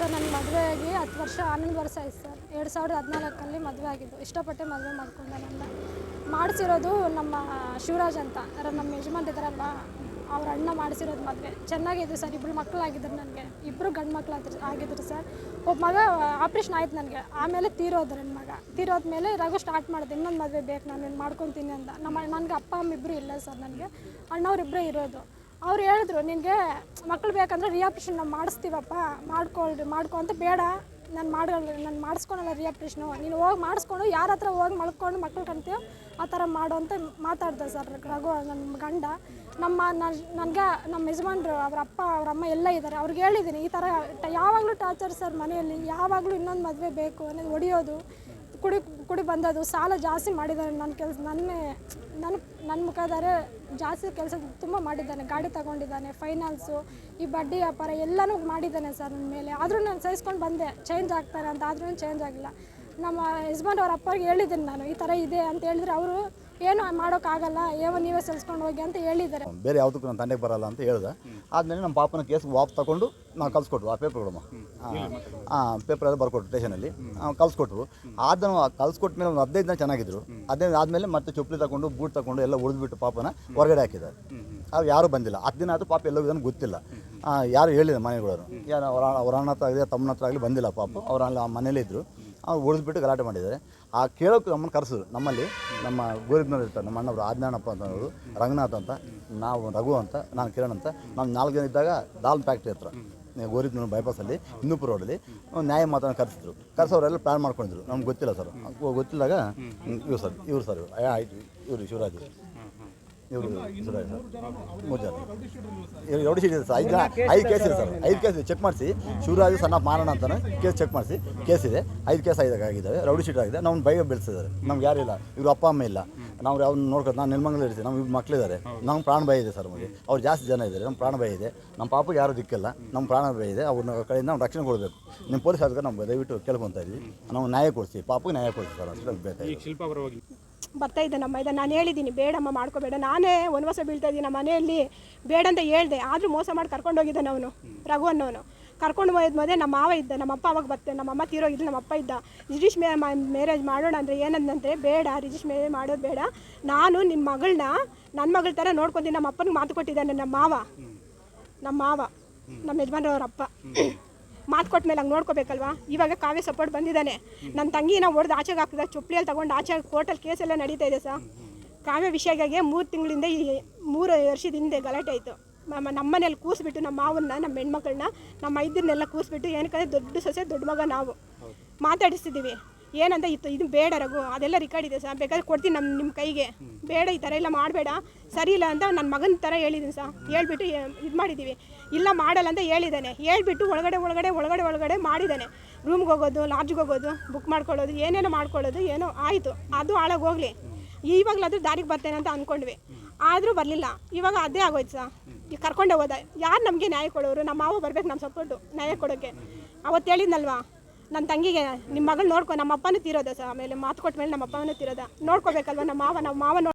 Sir, ನನ್ನ ಮದುವೆ ಆಗಿ ಹತ್ತು ವರ್ಷ ಹನ್ನೊಂದು ವರ್ಷ ಆಯ್ತು ಸರ್. ಎರಡು ಸಾವಿರದ ಹದಿನಾಲ್ಕಲ್ಲಿ ಮದುವೆ ಆಗಿದ್ದು. ಇಷ್ಟಪಟ್ಟೆ ಮದುವೆ ಮಾಡ್ಕೊಂಡೆ ನನ್ನ. ಮಾಡಿಸಿರೋದು ನಮ್ಮ ಶಿವರಾಜ್ ಅಂತ. ನಮ್ಮ ಯಜಮಾನ್ ಇದ್ದಾರಲ್ವ? ಅವ್ರ ಅಣ್ಣ ಮಾಡಿಸಿರೋದು ಮದುವೆ. ಚೆನ್ನಾಗಿದೆ ಸರ್. ಇಬ್ಬರು ಮಕ್ಕಳಾಗಿದ್ರು ನನಗೆ. ಇಬ್ಬರು ಗಂಡು ಮಕ್ಕಳು ಆಗಿದ್ರು ಸರ್. ಒಬ್ಬ ಮಗ ಆಪ್ರೇಷನ್ ಆಯ್ತು ನನಗೆ. ಆಮೇಲೆ ತೀರೋದು ನನ್ನ ಮಗ. ತೀರೋದ್ಮೇಲೆ ರಘು ಸ್ಟಾರ್ಟ್ ಮಾಡಿದೆ. ಇನ್ನೊಂದು ಮದುವೆ ಬೇಕು ನಾನು ಮಾಡ್ಕೊತೀನಿ ಅಂತ. ನಮ್ಮ, ನನಗೆ ಅಪ್ಪ, ಅಮ್ಮ ಇಬ್ಬರು ಇಲ್ಲ ಸರ್ ನನಗೆ. ಅಣ್ಣವ್ರಿಬ್ಬರೇ ಇರೋದು. ಅವ್ರು ಹೇಳಿದ್ರು, ನಿನಗೆ ಮಕ್ಳು ಬೇಕಂದ್ರೆ ರಿಯಾಪ್ರೇಷನ್ ನಾವು ಮಾಡಿಸ್ತೀವಪ್ಪ, ಮಾಡ್ಕೊಳ್ರಿ, ಮಾಡ್ಕೊ ಅಂತ ಬೇಡ. ನಾನು ಮಾಡಲ್ಲ ನಾನು ಮಾಡಿಸ್ಕೊಳಲ್ಲ ರಿಯಾಪ್ರೇಷನು ನೀನು ಹೋಗಿ ಮಾಡಿಸ್ಕೊಂಡು, ಯಾರ ಹತ್ರ ಹೋಗಿ ಮಲ್ಕೊಂಡು ಮಕ್ಳು ಕಂತೀವೋ ಆ ಥರ ಮಾಡು ಅಂತ ಮಾತಾಡ್ದೆ ಸರ್ ರಘು ನನ್ನ ಗಂಡ. ನಮ್ಮ ನನಗೆ ನಮ್ಮ ಯಜಮಾನ್ರು, ಅವ್ರ ಅಪ್ಪ, ಅವ್ರ ಅಮ್ಮ ಎಲ್ಲ ಇದ್ದಾರೆ ಅವ್ರಿಗೆ ಹೇಳಿದ್ದೀನಿ ಈ ಥರ ಯಾವಾಗಲೂ ಟಾರ್ಚರ್ ಸರ್ ಮನೆಯಲ್ಲಿ, ಯಾವಾಗಲೂ ಇನ್ನೊಂದು ಮದುವೆ ಬೇಕು ಅನ್ನೋದು ಹೊಡಿಯೋದು ಕುಡಿ ಕುಡಿ ಬಂದದು ಸಾಲ ಜಾಸ್ತಿ ಮಾಡಿದ್ದಾರೆ ನನ್ನ ಕೆಲಸ ನನ್ನ ನನ್ನ ನನ್ನ ಮುಖಾಧಾರೆ ಜಾಸ್ತಿ ಕೆಲಸ ತುಂಬ ಮಾಡಿದ್ದಾನೆ, ಗಾಡಿ ತಗೊಂಡಿದ್ದಾನೆ ಫೈನಾನ್ಸು ಈ ಬಡ್ಡಿ ವ್ಯಾಪಾರ ಎಲ್ಲನೂ ಮಾಡಿದ್ದಾನೆ ಸರ್ ನನ್ನ ಮೇಲೆ. ಆದರೂ ನಾನು ಸಹಿಸ್ಕೊಂಡು ಬಂದೆ ಚೇಂಜ್ ಆಗ್ತಾರೆ ಅಂತ, ಆದ್ರೂ ಚೇಂಜ್ ಆಗಿಲ್ಲ. ನಮ್ಮ ಯಜಮಾನ್ ಅವ್ರ ಅಪ್ಪಗೆ ಹೇಳಿದ್ದೀನಿ ನಾನು, ಈ ಥರ ಇದೆ ಅಂತ ಹೇಳಿದ್ರೆ ಅವರು ಏನು ಮಾಡೋಕ್ಕಾಗಲ್ಲ ಏನೋ ನೀವೇ ಸಲ್ಸ್ಕೊಂಡು ಹೋಗಿ ಅಂತ ಹೇಳಿದ್ದಾರೆ. ಬೇರೆ ಯಾವುದಕ್ಕೂ ನಾನು ತಂಡಕ್ಕೆ ಬರಲ್ಲ ಅಂತ ಹೇಳ್ದೆ. ಆದಮೇಲೆ ನಮ್ಮ ಪಾಪನ ಕೇಸ್ ವಾಪಸ್ ತಗೊಂಡು ನಾವು ಕಲ್ಸ್ಕೊಟ್ವು ಆ ಪೇಪರ್ಗಳಮ್ಮ ಹಾಂ ಪೇಪರ್ ಎಲ್ಲ ಬರ್ಕೊಟ್ರು ಸ್ಟೇಷನಲ್ಲಿ ಕಲ್ಸ್ಕೊಟ್ರು. ಅದನ್ನು ಕಲ್ಸ್ಕೊಟ್ಟ ಮೇಲೆ ಒಂದು ಹದಿನೈದು ದಿನ ಚೆನ್ನಾಗಿದ್ರು. ಹದಿನೈದು ಆದಮೇಲೆ ಮತ್ತೆ ಚಪ್ಪಲಿ ತಗೊಂಡು ಬೂಟ್ ತಗೊಂಡು ಎಲ್ಲ ಉಳಿದ್ಬಿಟ್ಟು ಪಾಪನ ಹೊರಗಡೆ ಹಾಕಿದ್ದಾರೆ. ಅವ್ರು ಯಾರೂ ಬಂದಿಲ್ಲ. ಹತ್ತು ದಿನ ಆದರೂ ಪಾಪ ಎಲ್ಲೋಗಿದ್ದಾನೆ ಗೊತ್ತಿಲ್ಲ. ಯಾರು ಹೇಳಿಲ್ಲ ಮನೆಗಳವರು. ಯಾರು ಅವರ ಅವ್ರ ಅಣ್ಣ ಹತ್ರ ಆಗಲಿ ತಮ್ಮನ ಹತ್ರ ಆಗಲಿ ಬಂದಿಲ್ಲ ಪಾಪ. ಅವ್ರು ಆ ಮನೇಲೇ ಇದ್ದರು ಅವ್ರು ಉಳಿದ್ಬಿಟ್ಟು ಗಲಾಟೆ ಮಾಡಿದ್ದಾರೆ. ಆ ಕೇಳೋಕೆ ನಮ್ಮನ್ನು ಕರೆಸಿದ್ರು. ನಮ್ಮಲ್ಲಿ ನಮ್ಮ ಗೋರಿಬ್ನವ್ರು ಇರ್ತಾರೆ, ನಮ್ಮ ಅಣ್ಣವರು ಆಜ್ಞಾನಪ್ಪ ಅಂತವರು ರಂಗನಾಥ್ ಅಂತ, ನಾವು ರಘು ಅಂತ, ನಾನು ಕಿರಣ್ ಅಂತ, ನಾವು ನಾಲ್ಕು ಜನ ಇದ್ದಾಗ ದಾಲ್ ಫ್ಯಾಕ್ಟ್ರಿ ಹತ್ರ ಗೋರಿಬ್ನೂರು ಬೈಪಾಸಲ್ಲಿ ಹಿಂದೂಪುರ ರೋಡಲ್ಲಿ ನ್ಯಾಯ ಮಾತನ್ನು ಕರೆಸಿದ್ರು. ಕರೆಸೋರೆಲ್ಲ ಪ್ಲ್ಯಾನ್ ಮಾಡ್ಕೊಂಡಿದ್ರು. ನಮ್ಗೆ ಗೊತ್ತಿಲ್ಲ ಸರ್. ಗೊತ್ತಿಲ್ಲದಾಗ ಇವ್ರು ಸರ್ ಇವ್ರು ಸರ್ ಆಯ್ತು, ಇವರು ಶಿವರಾಜ್. ಇವರು ಮೂರು ಜನ ಎರಡು ಶೀಟ್ ಇದೆ ಸರ್. ಐದು ಐದು ಕೇಸ್ ಇದೆ ಸರ್. ಐದು ಕೇಸ್ ಇದೆ. ಚೆಕ್ ಮಾಡಿಸಿ. ಶಿವರಾಜ್ ಸಣ್ಣ ಮಾರಣ ಅಂತಾನೆ ಕೇಸ್ ಚೆಕ್ ಮಾಡಿಸಿ. ಕೇಸ್ ಇದೆ. ಐದು ಕೇಸ್ ಐದಾಗ ಆಗಿದ್ದಾವೆ. ರೌಡಿ ಶೀಟ್ ಆಗಿದೆ. ನಾವು ಬೈಗ ಬೆಳೆಸಿದ್ದಾರೆ. ನಮ್ಗೆ ಯಾರು ಇಲ್ಲ. ಇವ್ರ ಅಪ್ಪ ಅಮ್ಮ ಇಲ್ಲ. ನಾವು ಅವ್ರನ್ನ ನೋಡ್ಕೊಂಡು ನಾನು ನೆಲಮಂಗಲ ಇರ್ತೀವಿ ನಮ್ಮ ಇವ್ರು ಮಕ್ಕಳಿದ್ದಾರೆ ನಮ್ಮ ಪ್ರಾಣ ಭಯ ಇದೆ ಸರ್ ನಮಗೆ. ಅವ್ರು ಜಾಸ್ತಿ ಜನ ಇದ್ದಾರೆ. ನಮ್ಮ ಪ್ರಾಣ ಭಯ ಇದೆ. ನಮ್ಮ ಪಾಪಗೆ ಯಾರು ದಿಕ್ಕಿಲ್ಲ. ನಮ್ಮ ಪ್ರಾಣ ಭಯ ಇದೆ. ಅವ್ರನ್ನ ಕಡೆಯಿಂದ ನಾವು ರಕ್ಷಣೆ ಕೊಡಬೇಕು. ನಿಮ್ಮ ಪೊಲೀಸ್ ಅದಕ್ಕೆ ನಾವು ದಯವಿಟ್ಟು ಕೇಳ್ಕೊತಾ ಇದ್ವಿ. ನಾವು ನ್ಯಾಯ ಕೊಡಿಸಿ. ಪಾಪಗೆ ನ್ಯಾಯ ಕೊಡಿಸಿ ಸರ್. ಅಷ್ಟು ಬೇಕಾಗಿ ಬರ್ತಾ ಇದ್ದೆ ನಮ್ಮ ನಾನು ಹೇಳಿದ್ದೀನಿ ಬೇಡಮ್ಮ ಮಾಡ್ಕೋಬೇಡ. ನಾನೇ ವನವಾಸ ಬೀಳ್ತಾ ಇದ್ದೀನಿ ನಮ್ಮ ಮನೆಯಲ್ಲಿ. ಬೇಡ ಅಂತ ಹೇಳ್ದೆ. ಆದರೂ ಮೋಸ ಮಾಡಿ ಕರ್ಕೊಂಡು ಹೋಗಿದ್ದಾನೆ ಅವನು ರಘು ಅನ್ನೋನು. ಕರ್ಕೊಂಡು ಹೋಯ್ದ ಮೊದಲೇ ನಮ್ಮ ಮಾವ ಇದ್ದ ನಮ್ಮ ಅಪ್ಪ ಅವಾಗ ಬರ್ತೆ ನಮ್ಮ ಅಮ್ಮ ತೀರೋಗಿದ್ದು ನಮ್ಮ ಅಪ್ಪ ಇದ್ದ. ರಿಜಿಶ್ ಮೇ ಮ್ಯಾರೇಜ್ ಮಾಡೋಣ ಅಂದರೆ ಏನಂದಂತೆ ಬೇಡ ರಿಜಿಶ್ ಮ್ಯಾರೇಜ್ ಮಾಡೋದು ಬೇಡ. ನಾನು ನಿಮ್ಮ ಮಗಳನ್ನ ನನ್ನ ಮಗಳ ಥರ ನೋಡ್ಕೊತೀನಿ ನಮ್ಮ ಅಪ್ಪನಿಗೆ ಮಾತು ಕೊಟ್ಟಿದ್ದಾನೆ ನಮ್ಮ ಮಾವ. ನಮ್ಮ ಮಾವ ನಮ್ಮ ಯಜಮಾನ್ರವ್ರ ಅಪ್ಪ. ಮಾತು ಕೊಟ್ಟ ಮೇಲೆ ಹಂಗೆ ನೋಡ್ಕೋಬೇಕಲ್ವಾ? ಇವಾಗ ಕಾವ್ಯ ಸಪೋರ್ಟ್ ಬಂದಿದ್ದಾನೆ. ನನ್ನ ತಂಗಿನ ಹೊಡೆದು ಆಚೆಗೆ ಹಾಕಿದ ಚೊಪ್ಲಿಯಲ್ಲಿ ತೊಗೊಂಡು ಆಚೆ ಕೋರ್ಟಲ್ಲಿ ಕೇಸೆಲ್ಲ ನಡೀತಾ ಇದೆ ಸರ್. ಕಾವ್ಯ ವಿಷಯಗಾಗಿ ಮೂರು ತಿಂಗಳಿಂದ ಈ ಮೂರು ವರ್ಷದ ಹಿಂದೆ ಗಲಾಟೆ ಆಯಿತು. ನಮ್ಮ, ನಮ್ಮನೇಲಿ ಕೂಸ್ಬಿಟ್ಟು ನಮ್ಮ ಮಾವನ್ನ, ನಮ್ಮ ಹೆಣ್ಮಕ್ಳನ್ನ, ನಮ್ಮ ಐದನ್ನೆಲ್ಲ ಕೂಸ್ಬಿಟ್ಟು ಏನಕ್ಕೆ ದೊಡ್ಡ ಸೊಸೆ, ದೊಡ್ಡ ಮಗ ನಾವು. ಮಾತಾಡಿಸ್ತಿದ್ದೀವಿ ಏನಂತ ಇತ್ತು, ಇದು ಬೇಡ ರಘು, ಅದೆಲ್ಲ ರೆಕಾರ್ಡ್ ಇದೆ ಸರ್. ಬೇಕಾದ್ರೆ ಕೊಡ್ತೀನಿ ನಮ್ಮ ನಿಮ್ಮ ಕೈಗೆ. ಬೇಡ ಈ ಥರ ಎಲ್ಲ ಮಾಡಬೇಡ. ಸರಿ ಇಲ್ಲ ಅಂತ ನನ್ನ ಮಗನ ಥರ ಹೇಳಿದ್ದೀನಿ ಸರ್. ಹೇಳ್ಬಿಟ್ಟು ಇದು ಮಾಡಿದ್ದೀವಿ ಇಲ್ಲ ಮಾಡಲ್ಲ ಅಂತ ಹೇಳಿದ್ದಾನೆ ಹೇಳ್ಬಿಟ್ಟು ಒಳಗಡೆ ಒಳಗಡೆ ಒಳಗಡೆ ಒಳಗಡೆ ಮಾಡಿದ್ದಾನೆ ರೂಮ್ಗೆ ಹೋಗೋದು ಲಾಡ್ಜ್ಗೆ ಹೋಗೋದು ಬುಕ್ ಮಾಡ್ಕೊಳ್ಳೋದು, ಏನೇನೋ ಮಾಡ್ಕೊಳ್ಳೋದು, ಏನೋ ಆಯಿತು. ಅದು ಹಾಳಾಗಿ ಹೋಗಲಿ. ಇವಾಗಲಾದ್ರೂ ದಾರಿಗೆ ಬರ್ತೇನೆ ಅಂತ ಅಂದ್ಕೊಂಡ್ವಿ ಆದರೂ ಬರಲಿಲ್ಲ. ಇವಾಗ ಅದೇ ಆಗೋಯ್ತು ಸರ್. ಈಗ ಕರ್ಕೊಂಡೆ ಹೋದ ಯಾರು ನಮಗೆ ನ್ಯಾಯ ಕೊಡೋರು? ನಮ್ಮ ಮಾವ ಬರ್ಬೇಕು ನಮ್ಮ ಸಪೋರ್ಟು ನ್ಯಾಯ ಕೊಡೋಕ್ಕೆ ಅವತ್ತು ಹೇಳಿದ್ನಲ್ವಾ? ನನ್ನ ತಂಗಿಗೆ ನಿಮ್ಮ ಮಗಳು ನೋಡ್ಕೊ ನಮ್ಮ ಅಪ್ಪನೂ ತೀರೋದ ಸರ್, ಆಮೇಲೆ ಮಾತು ಕೊಟ್ಟ ಮೇಲೆ ನಮ್ಮ ಅಪ್ಪನೂ ತೀರೋದ. ನೋಡ್ಕೋಬೇಕಲ್ವ, ನಮ್ಮ ಮಾವ ನಮ್ಮ ಮಾವ